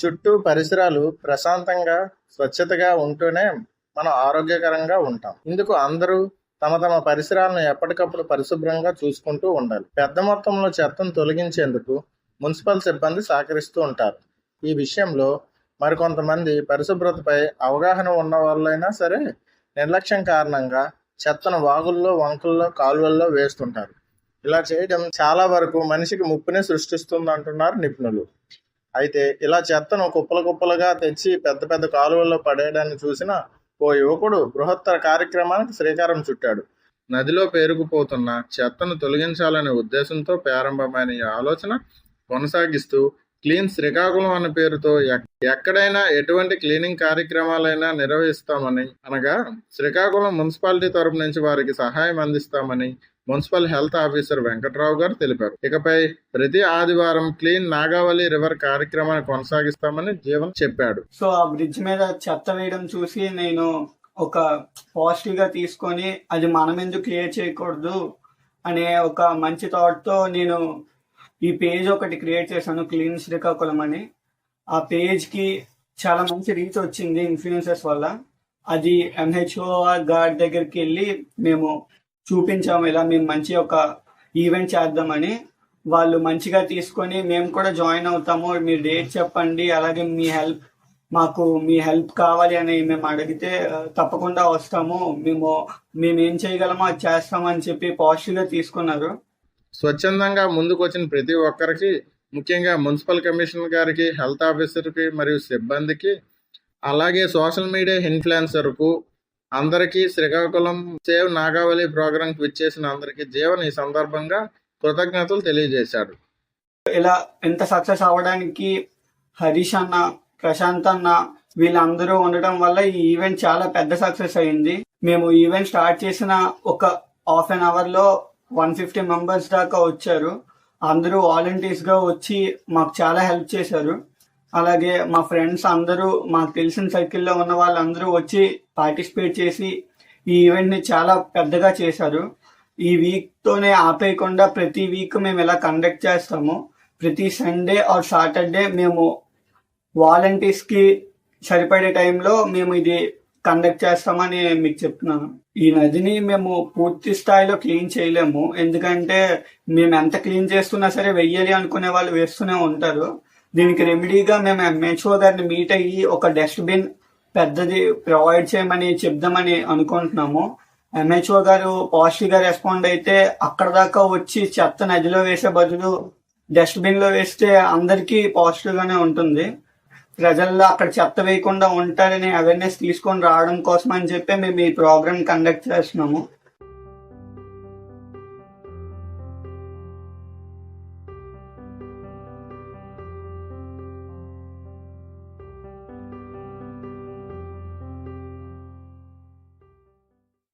చుట్టూ పరిసరాలు ప్రశాంతంగా స్వచ్ఛతగా ఉంటూనే మనం ఆరోగ్యకరంగా ఉంటాం. ఇందుకు అందరూ తమ తమ పరిసరాలను ఎప్పటికప్పుడు పరిశుభ్రంగా చూసుకుంటూ ఉండాలి. పెద్ద మొత్తంలో చెత్తను తొలగించేందుకు మున్సిపల్ సిబ్బంది సహకరిస్తూ ఉంటారు. ఈ విషయంలో మరికొంతమంది పరిశుభ్రతపై అవగాహన ఉన్న వాళ్ళైనా సరే నిర్లక్ష్యం కారణంగా చెత్తను వాగుల్లో వంకల్లో కాలువల్లో వేస్తుంటారు. ఇలా చేయడం చాలా వరకు మనిషికి ముప్పునే సృష్టిస్తుంది అంటున్నారు నిపుణులు. అయితే ఇలా చెత్తను కుప్పలు కుప్పలుగా తెచ్చి పెద్ద పెద్ద కాలువల్లో పడేయడాన్ని చూసిన ఓ యువకుడు బృహత్తర కార్యక్రమానికి శ్రీకారం చుట్టాడు. నదిలో పేరుకుపోతున్న చెత్తను తొలగించాలనే ఉద్దేశంతో ప్రారంభమైన ఈ ఆలోచన కొనసాగిస్తూ క్లీన్ శ్రీకాకుళం అనే పేరుతో ఎక్కడైనా ఎటువంటి క్లీనింగ్ కార్యక్రమాలైనా నిర్వహిస్తామని అనగా శ్రీకాకుళం మున్సిపాలిటీ తరపు నుంచి వారికి సహాయం అందిస్తామని మున్సిపల్ హెల్త్ ఆఫీసర్ వెంకట్రావు గారు తెలిపారు. ఇకపై ప్రతి ఆదివారం క్లీన్ నాగావళి రివర్ కార్యక్రమాన్ని కొనసాగిస్తామని జీవన్ చెప్పాడు. సో ఆ బ్రిడ్జ్ మీద చెత్త వేయడం చూసి నేను ఒక పాజిటివ్గా తీసుకొని అది మనం ఎందుకు క్రియేట్ చేయకూడదు అనే ఒక మంచి థాట్తో నేను ఈ పేజ్ ఒకటి క్రియేట్ చేశాను క్లీన్ శ్రీకాకుళం అని. ఆ పేజ్కి చాలా మంచి రీచ్ వచ్చింది ఇన్ఫ్లుయెన్సెస్ వల్ల. అది ఎంహెచ్ఓ గార్డ్ దగ్గరికి వెళ్ళి మేము చూపించాము. ఇలా మేము మంచి ఒక ఈవెంట్ చేద్దామని వాళ్ళు మంచిగా తీసుకొని మేము కూడా జాయిన్ అవుతాము. మీరు డేట్ చెప్పండి. అలాగే మీ హెల్ప్ మాకు మీ హెల్ప్ కావాలి అని మేము అడిగితే తప్పకుండా వస్తాము. మేము మేము ఏం చేయగలమో అది చేస్తామని చెప్పి పాజిటివ్గా తీసుకున్నారు. స్వచ్ఛందంగా ముందుకు వచ్చిన ప్రతి ఒక్కరికి ముఖ్యంగా మున్సిపల్ కమిషనర్ గారికి హెల్త్ ఆఫీసర్కి మరియు సిబ్బందికి అలాగే సోషల్ మీడియా ఇన్ఫ్లుయెన్సర్కు అందరికీ శ్రీకాకుళం సేవ్ నాగావళి ప్రోగ్రాంకి విచ్చేసిన అందరికీ జీవన్ ఈ సందర్భంగా కృతజ్ఞతలు తెలియజేశాడు ఇలా ఎంత సక్సెస్ అవ్వడానికి హరీష్ అన్న ప్రశాంత్ అన్న వీళ్ళందరూ ఉండడం వల్ల ఈ ఈవెంట్ చాలా పెద్ద సక్సెస్ అయింది. మేము ఈవెంట్ స్టార్ట్ చేసిన ఒక హాఫ్ అన్ అవర్లో వన్ ఫిఫ్టీ మెంబర్స్ దాకా వచ్చారు. అందరూ వాలంటీర్స్గా వచ్చి మాకు చాలా హెల్ప్ చేశారు. అలాగే మా ఫ్రెండ్స్ అందరూ మాకు తెలిసిన సర్కిల్లో ఉన్న వాళ్ళందరూ వచ్చి పార్టిసిపేట్ చేసి ఈ ఈవెంట్ని చాలా పెద్దగా చేశారు. ఈ వీక్తోనే ఆపేయకుండా ప్రతి వీక్ మేము ఇలా కండక్ట్ చేస్తాము ప్రతి సండే ఆర్ సాటర్డే మేము వాలంటీర్స్కి సరిపడే టైంలో మేము ఇది కండక్ట్ చేస్తామని మీకు చెప్తున్నాను. ఈ నదిని మేము పూర్తి స్థాయిలో క్లీన్ చేయలేము. ఎందుకంటే మేము ఎంత క్లీన్ చేస్తున్నా సరే వెయ్యాలి అనుకునే వాళ్ళు వేస్తూనే ఉంటారు. దీనికి రెమెడీగా మేము ఎంహెచ్ఓ గారిని మీట్ అయ్యి ఒక డస్ట్బిన్ పెద్దది ప్రొవైడ్ చేయమని చెప్దామని అనుకుంటున్నాము. ఎంహెచ్ఓ గారు పాజిటివ్గా రెస్పాండ్ అయితే అక్కడ దాకా వచ్చి చెత్త నదిలో వేసే బదులు డస్ట్బిన్లో వేస్తే అందరికీ పాజిటివ్ గానే ఉంటుంది. ప్రజల్లో అక్కడ చెత్త వేయకుండా ఉంటారని అవేర్నెస్ తీసుకొని రావడం కోసం అని చెప్పి మేము ఈ ప్రోగ్రామ్ కండక్ట్ చేస్తున్నాము.